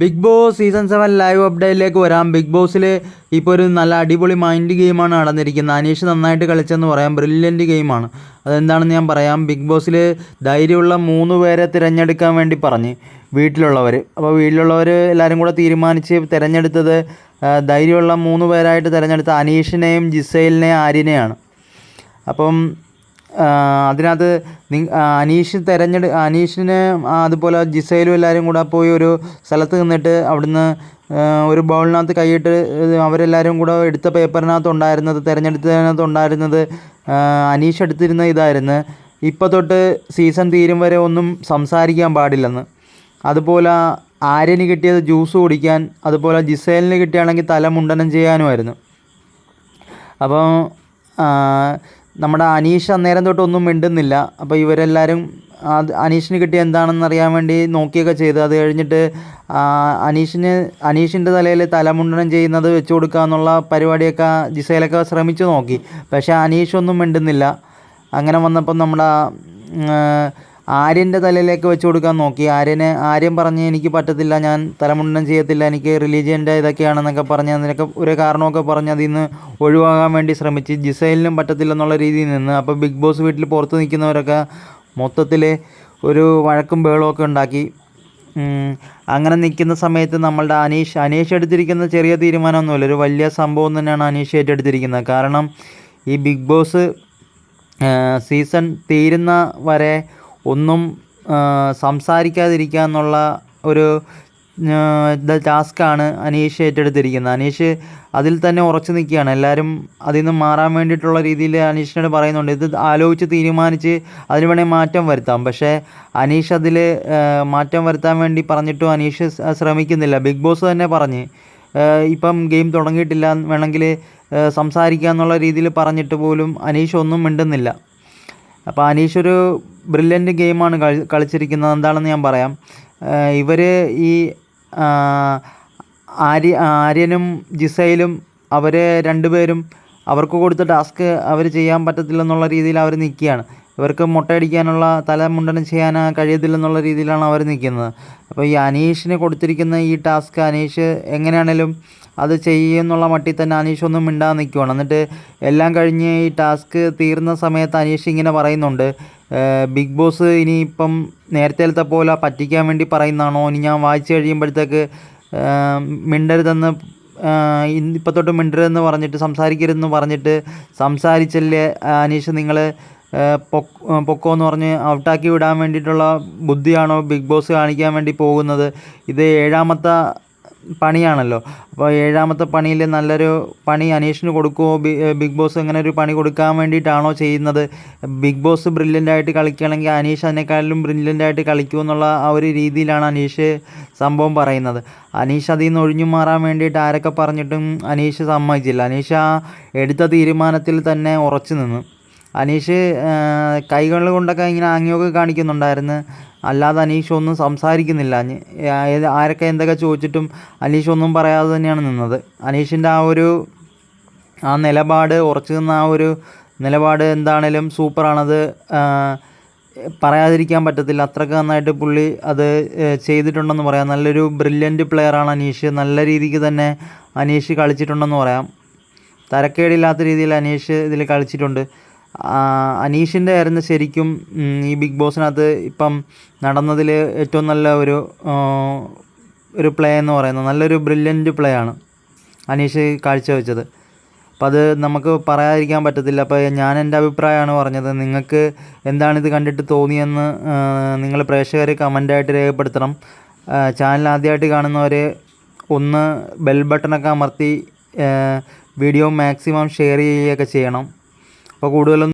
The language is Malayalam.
Big boss season seven live അപ്ഡേറ്റിലേക്ക് വരാം. ബിഗ് ബോസിൽ ഇപ്പോൾ ഒരു നല്ല അടിപൊളി മൈൻഡ് ഗെയിമാണ് നടന്നിരിക്കുന്നത്. അനീഷ് നന്നായിട്ട് കളിച്ചെന്ന് പറയാം. ബ്രില്യന്റ് ഗെയിമാണ് അതെന്താണെന്ന് ഞാൻ പറയാം. ബിഗ് ബോസിൽ ധൈര്യമുള്ള മൂന്ന് പേരെ തിരഞ്ഞെടുക്കാൻ വേണ്ടി പറഞ്ഞ്. വീട്ടിലുള്ളവർ അപ്പോൾ വീട്ടിലുള്ളവർ എല്ലാവരും കൂടെ തീരുമാനിച്ച് തിരഞ്ഞെടുത്തത് ധൈര്യമുള്ള മൂന്ന് പേരായിട്ട് തിരഞ്ഞെടുത്ത അനീഷിനെയും ജിസൈലിനെയും ആര്യനെയാണ്. അപ്പം അതിനകത്ത് അനീഷ് തിരഞ്ഞെടു അനീഷിന് അതുപോലെ ജിസയിലും എല്ലാവരും കൂടെ പോയി ഒരു സ്ഥലത്ത് നിന്നിട്ട് അവിടുന്ന് ഒരു ബൗളിനകത്ത് കൈയിട്ട് അവരെല്ലാവരും കൂടെ എടുത്ത പേപ്പറിനകത്ത് ഉണ്ടായിരുന്നത് തിരഞ്ഞെടുത്തതിനകത്ത് ഉണ്ടായിരുന്നത് അനീഷ് എടുത്തിരുന്ന ഇതായിരുന്നു. ഇപ്പോൾ തൊട്ട് സീസൺ തീരും വരെ ഒന്നും സംസാരിക്കാൻ പാടില്ലെന്ന്. അതുപോലെ ആര്യന് കിട്ടിയത് ജ്യൂസ് കുടിക്കാൻ അതുപോലെ ജിസേലിന് കിട്ടിയാണെങ്കിൽ തല മുണ്ടനം ചെയ്യാനുമായിരുന്നു. അപ്പോൾ നമ്മുടെ അനീഷ് അന്നേരം തൊട്ട് ഒന്നും മിണ്ടുന്നില്ല. അപ്പോൾ ഇവരെല്ലാവരും അത് അനീഷിന് കിട്ടിയ എന്താണെന്ന് അറിയാൻ വേണ്ടി നോക്കിയൊക്കെ ചെയ്തു. അത് കഴിഞ്ഞിട്ട് അനീഷിന് അനീഷിന്റെ തലയിൽ തലമുണ്ടനം ചെയ്യുന്നത് വെച്ച് കൊടുക്കുക എന്നുള്ള പരിപാടിയൊക്കെ ജിസയിലൊക്കെ ശ്രമിച്ചു നോക്കി. പക്ഷേ അനീഷ് ഒന്നും മിണ്ടുന്നില്ല. അങ്ങനെ വന്നപ്പം നമ്മുടെ ആര്യന്റെ തലയിലേക്ക് വെച്ച് കൊടുക്കാൻ നോക്കി. ആര്യന് ആര്യൻ പറഞ്ഞ് എനിക്ക് പറ്റത്തില്ല ഞാൻ തലമുണ്ടനം ചെയ്യത്തില്ല എനിക്ക് റിലീജിയന്റെ ഇതൊക്കെയാണെന്നൊക്കെ പറഞ്ഞ് അതിനൊക്കെ ഒരു കാരണമൊക്കെ പറഞ്ഞ് അതിൽ നിന്ന് ഒഴിവാകാൻ വേണ്ടി ശ്രമിച്ച് ജിസൈലിനും പറ്റത്തില്ല എന്നുള്ള രീതിയിൽ നിന്ന് അപ്പോൾ ബിഗ് ബോസ് വീട്ടിൽ പുറത്ത് നിൽക്കുന്നവരൊക്കെ മൊത്തത്തിൽ ഒരു വഴക്കും ബഹളമൊക്കെ ഉണ്ടാക്കി. അങ്ങനെ നിൽക്കുന്ന സമയത്ത് നമ്മളുടെ അനീഷ് അനീഷ് എടുത്തിരിക്കുന്ന ചെറിയ തീരുമാനമൊന്നുമില്ല. ഒരു വലിയ സംഭവം തന്നെയാണ് അനീഷ് ഏറ്റെടുത്തിരിക്കുന്നത്. കാരണം ഈ ബിഗ് ബോസ് സീസൺ തീരുന്ന വരെ ഒന്നും സംസാരിക്കാതിരിക്കുക എന്നുള്ള ഒരു ടാസ്ക്കാണ് അനീഷ് ഏറ്റെടുത്തിരിക്കുന്നത്. അനീഷ് അതിൽ തന്നെ ഉറച്ചു നിൽക്കുകയാണ്. എല്ലാവരും അതിൽ നിന്ന് മാറാൻ വേണ്ടിയിട്ടുള്ള രീതിയിൽ അനീഷിനോട് പറയുന്നുണ്ട്. ഇത് ആലോചിച്ച് തീരുമാനിച്ച് അതിന് വേണമെങ്കിൽ മാറ്റം വരുത്താം. പക്ഷേ അനീഷ് അതിൽ മാറ്റം വരുത്താൻ വേണ്ടി പറഞ്ഞിട്ടും അനീഷ് ശ്രമിക്കുന്നില്ല. ബിഗ് ബോസ് തന്നെ പറഞ്ഞ് ഇപ്പം ഗെയിം തുടങ്ങിയിട്ടില്ല. വേണമെങ്കിൽ സംസാരിക്കുക എന്നുള്ള രീതിയിൽ പറഞ്ഞിട്ട് പോലും അനീഷ് ഒന്നും മിണ്ടുന്നില്ല. അപ്പോൾ അനീഷ് ഒരു ബ്രില്യന്റ് ഗെയിമാണ് കളി കളിച്ചിരിക്കുന്നത്. എന്താണെന്ന് ഞാൻ പറയാം. ഇവർ ഈ ആര്യ ആര്യനും ജിസയിലും അവർ രണ്ടുപേരും അവർക്ക് കൊടുത്ത ടാസ്ക് അവർ ചെയ്യാൻ പറ്റത്തില്ലെന്നുള്ള രീതിയിൽ അവർ നിൽക്കുകയാണ്. ഇവർക്ക് മുട്ടയടിക്കാനുള്ള തലമുണ്ടനം ചെയ്യാൻ കഴിയത്തില്ലെന്നുള്ള രീതിയിലാണ് അവർ നിൽക്കുന്നത്. അപ്പോൾ ഈ അനീഷിന് കൊടുത്തിരിക്കുന്ന ഈ ടാസ്ക് അനീഷ് എങ്ങനെയാണേലും അത് ചെയ്യുമെന്നുള്ള മട്ടിൽ തന്നെ അനീഷ് ഒന്നും മിണ്ടാതെ നിൽക്കുവാണ്. എന്നിട്ട് എല്ലാം കഴിഞ്ഞ് ഈ ടാസ്ക് തീർന്ന സമയത്ത് അനീഷ് ഇങ്ങനെ പറയുന്നുണ്ട് ബിഗ് ബോസ് ഇനിയിപ്പം നേരത്തെ പോലെ പറ്റിക്കാൻ വേണ്ടി പറയുന്നതാണോ? ഇനി ഞാൻ വായിച്ചു കഴിയുമ്പോഴത്തേക്ക് മിണ്ടരുതെന്ന് ഇപ്പം തൊട്ട് മിണ്ടരുതെന്ന് പറഞ്ഞിട്ട് സംസാരിക്കരുതെന്ന് പറഞ്ഞിട്ട് സംസാരിച്ചല്ലേ അനീഷ് നിങ്ങൾ പൊക്കോ എന്ന് പറഞ്ഞ് ഔട്ടാക്കി വിടാൻ വേണ്ടിയിട്ടുള്ള ബുദ്ധിയാണോ ബിഗ് ബോസ് കാണിക്കാൻ വേണ്ടി പോകുന്നത്? ഇത് ഏഴാമത്തെ പണിയാണല്ലോ. അപ്പോൾ ഏഴാമത്തെ പണിയിൽ നല്ലൊരു പണി അനീഷിന് കൊടുക്കുമോ ബിഗ് ബോസ് എങ്ങനെ ഒരു പണി കൊടുക്കാൻ വേണ്ടിയിട്ടാണോ ചെയ്യുന്നത്? ബിഗ് ബോസ് ബ്രില്യന്റ് ആയിട്ട് കളിക്കുകയാണെങ്കിൽ അനീഷ് അതിനേക്കാളും ബ്രില്യന്റ് ആയിട്ട് കളിക്കൂ എന്നുള്ള ആ ഒരു രീതിയിലാണ് അനീഷ് സംഭവം പറയുന്നത്. അനീഷ് അതിൽ നിന്ന് ഒഴിഞ്ഞു മാറാൻ വേണ്ടിയിട്ട് ആരൊക്കെ പറഞ്ഞിട്ടും അനീഷ് സമ്മതിച്ചില്ല. അനീഷ് ആ എടുത്ത തീരുമാനത്തിൽ തന്നെ ഉറച്ചു നിന്നു. അനീഷ് കൈകൾ കൊണ്ടൊക്കെ ഇങ്ങനെ ആംഗ്യമൊക്കെ കാണിക്കുന്നുണ്ടായിരുന്നു. അല്ലാതെ അനീഷ് ഒന്നും സംസാരിക്കുന്നില്ല. ആരൊക്കെ എന്തൊക്കെ ചോദിച്ചിട്ടും അനീഷ് ഒന്നും പറയാതെ തന്നെയാണ് നിന്നത്. അനീഷിന്റെ ആ ഒരു ആ നിലപാട് ഉറച്ചു നിന്ന ആ ഒരു നിലപാട് എന്താണേലും സൂപ്പറാണത്. പറയാതിരിക്കാൻ പറ്റത്തില്ല. അത്രയ്ക്ക് നന്നായിട്ട് പുള്ളി അത് ചെയ്തിട്ടുണ്ടെന്ന് പറയാം. നല്ലൊരു ബ്രില്യന്റ് പ്ലെയറാണ് അനീഷ്. നല്ല രീതിക്ക് തന്നെ അനീഷ് കളിച്ചിട്ടുണ്ടെന്ന് പറയാം. തരക്കേടില്ലാത്ത രീതിയിൽ അനീഷ് ഇതിൽ കളിച്ചിട്ടുണ്ട്. അനീഷിന്റെ ആയിരുന്നു ശരിക്കും ഈ ബിഗ് ബോസിനകത്ത് ഇപ്പം നടന്നതിൽ ഏറ്റവും നല്ല ഒരു ഒരു പ്ലേ എന്ന് പറയുന്നത്. നല്ലൊരു ബ്രില്യന്റ് പ്ലേ ആണ് അനീഷ് കാഴ്ചവെച്ചത്. അപ്പോൾ അത് നമുക്ക് പറയാതിരിക്കാൻ പറ്റത്തില്ല. അപ്പോൾ ഞാൻ എന്റെ അഭിപ്രായമാണ് പറഞ്ഞത്. നിങ്ങൾക്ക് എന്താണ് ഇത് കണ്ടിട്ട് തോന്നിയെന്ന് നിങ്ങൾ പ്രേക്ഷകർ കമന്റായിട്ട് രേഖപ്പെടുത്തണം. ചാനൽ ആദ്യമായിട്ട് കാണുന്നവർ ഒന്ന് ബെൽ ബട്ടണൊക്കെ അമർത്തി വീഡിയോ മാക്സിമം ഷെയർ ചെയ്യുകയൊക്കെ ചെയ്യണം. അപ്പോൾ കൂടുതലൊന്നും